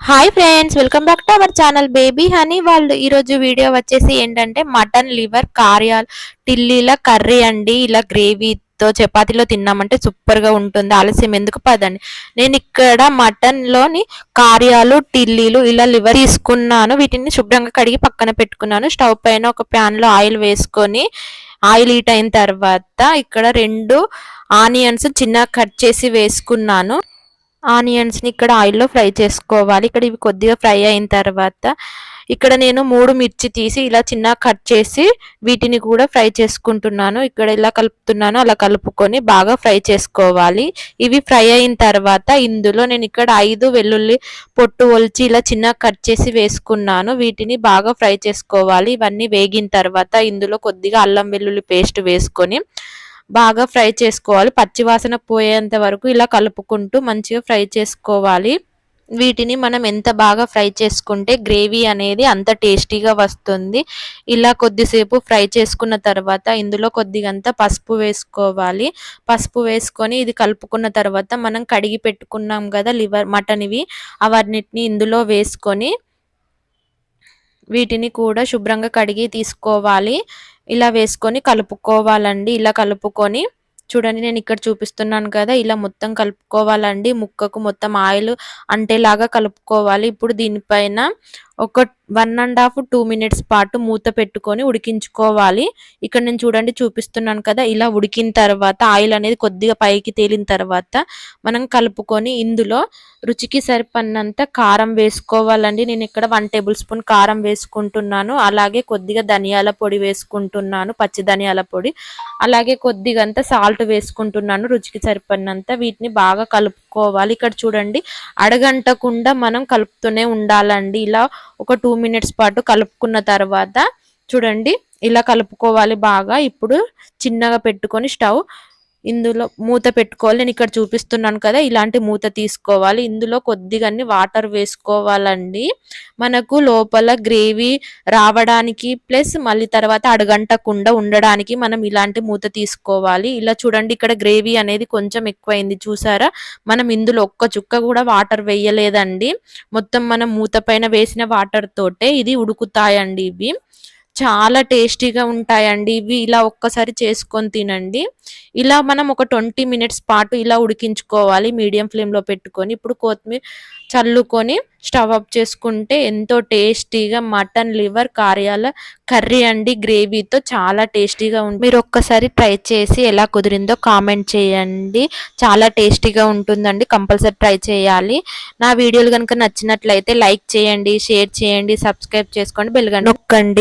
Hi friends welcome back to our channel baby honey వాళ్ళు ఈరోజు video వచ్చేసి ఏంటంటే మటన్ లివర్ కార్యాల్ టిల్లీల కర్రీ అండి. ఇలా గ్రేవీతో చపాతీలో తిన్నామంటే సూపర్గా ఉంటుంది. ఆలస్యం ఎందుకు పదండి? నేను ఇక్కడ మటన్లోని కార్యాలు టిల్లీలు ఇలా లివర్ తీసుకున్నాను. వీటిని శుభ్రంగా కడిగి పక్కన పెట్టుకున్నాను. స్టవ్ పైన ఒక ప్యాన్లో ఆయిల్ వేసుకొని ఆయిల్ హీట్ అయిన తర్వాత ఇక్కడ రెండు ఆనియన్స్ చిన్న కట్ చేసి వేసుకున్నాను. ఆనియన్స్ని ఇక్కడ ఆయిల్లో ఫ్రై చేసుకోవాలి. ఇక్కడ ఇవి కొద్దిగా ఫ్రై అయిన తర్వాత ఇక్కడ నేను మూడు మిర్చి తీసి ఇలా చిన్న కట్ చేసి వీటిని కూడా ఫ్రై చేసుకుంటున్నాను. ఇక్కడ ఇలా కలుపుతున్నాను. అలా కలుపుకొని బాగా ఫ్రై చేసుకోవాలి. ఇవి ఫ్రై అయిన తర్వాత ఇందులో నేను ఇక్కడ ఐదు వెల్లుల్లి పొట్టు ఒలిచి ఇలా చిన్న కట్ చేసి వేసుకున్నాను. వీటిని బాగా ఫ్రై చేసుకోవాలి. ఇవన్నీ వేగిన తర్వాత ఇందులో కొద్దిగా అల్లం వెల్లుల్లి పేస్ట్ వేసుకొని బాగా ఫ్రై చేసుకోవాలి. పచ్చివాసన పోయేంత వరకు ఇలా కలుపుకుంటూ మంచిగా ఫ్రై చేసుకోవాలి. వీటిని మనం ఎంత బాగా ఫ్రై చేసుకుంటే గ్రేవీ అనేది అంత టేస్టీగా వస్తుంది. ఇలా కొద్దిసేపు ఫ్రై చేసుకున్న తర్వాత ఇందులో కొద్దిగంత పసుపు వేసుకోవాలి. పసుపు వేసుకొని ఇది కలుపుకున్న తర్వాత మనం కడిగి పెట్టుకున్నాం కదా లివర్ మటన్ ఇవి అవన్నిటిని ఇందులో వేసుకొని వీటిని కూడా శుభ్రంగా కడిగి తీసుకోవాలి. ఇలా వేసుకొని కలుపుకోవాలండి. ఇలా కలుపుకొని చూడండి నేను ఇక్కడ చూపిస్తున్నాను కదా ఇలా మొత్తం కలుపుకోవాలండి. ముక్కకు మొత్తం ఆయిల్ అంటేలాగా కలుపుకోవాలి. ఇప్పుడు దీనిపైన ఒక one and half two minutes పాటు మూత పెట్టుకొని ఉడికించుకోవాలి. ఇక్కడ నేను చూడండి చూపిస్తున్నాను కదా ఇలా ఉడికిన తర్వాత ఆయిల్ అనేది కొద్దిగా పైకి తేలిన తర్వాత మనం కలుపుకొని ఇందులో రుచికి సరిపడినంత కారం వేసుకోవాలండి. నేను ఇక్కడ వన్ టేబుల్ స్పూన్ కారం వేసుకుంటున్నాను. అలాగే కొద్దిగా ధనియాల పొడి వేసుకుంటున్నాను పచ్చి ధనియాల పొడి. అలాగే కొద్దిగంత సాల్ట్ వేసుకుంటున్నాను రుచికి సరిపడినంత. వీటిని బాగా కలుపుకోవాలి. ఇక్కడ చూడండి అడగంటకుండా మనం కలుపుతూనే ఉండాలండి. ఇలా ఒక టూ మినిట్స్ పాటు కలుపుకున్న తర్వాత చూడండి ఇలా కలుపుకోవాలి బాగా. ఇప్పుడు చిన్నగా పెట్టుకొని స్టవ్ ఇందులో మూత పెట్టుకోవాలి. నేను ఇక్కడ చూపిస్తున్నాను కదా ఇలాంటి మూత తీసుకోవాలి. ఇందులో కొద్దిగా వాటర్ వేసుకోవాలండి. మనకు లోపల గ్రేవీ రావడానికి ప్లస్ మళ్ళీ తర్వాత అడగంటకుండా ఉండడానికి మనం ఇలాంటి మూత తీసుకోవాలి. ఇలా చూడండి ఇక్కడ గ్రేవీ అనేది కొంచెం ఎక్కువైంది చూసారా? మనం ఇందులో ఒక్క చుక్క కూడా వాటర్ వేయలేదండి. మొత్తం మనం మూత పైన వేసిన వాటర్ తోటే ఇది ఉడుకుతాయండి ఇవి. చాలా టేస్టీగా ఉంటాయండి. ఇవి ఇలా ఒక్కసారి చేసుకొని తినండి. ఇలా మనం ఒక ట్వంటీ మినిట్స్ పాటు ఇలా ఉడికించుకోవాలి మీడియం ఫ్లేమ్లో పెట్టుకొని. ఇప్పుడు కొత్తిమీర చల్లుకొని స్టవ్ అప్ చేసుకుంటే ఎంతో టేస్టీగా మటన్ లివర్ కార్యాల కర్రీ అండి. గ్రేవీతో చాలా టేస్టీగా ఉంటుంది. మీరు ఒక్కసారి ట్రై చేసి ఎలా కుదిరిందో కామెంట్ చేయండి. చాలా టేస్టీగా ఉంటుందండి. కంపల్సరీ ట్రై చేయాలి. నా వీడియోలు కనుక నచ్చినట్లయితే లైక్ చేయండి షేర్ చేయండి సబ్స్క్రైబ్ చేసుకోండి బెల్గండి నొక్కండి.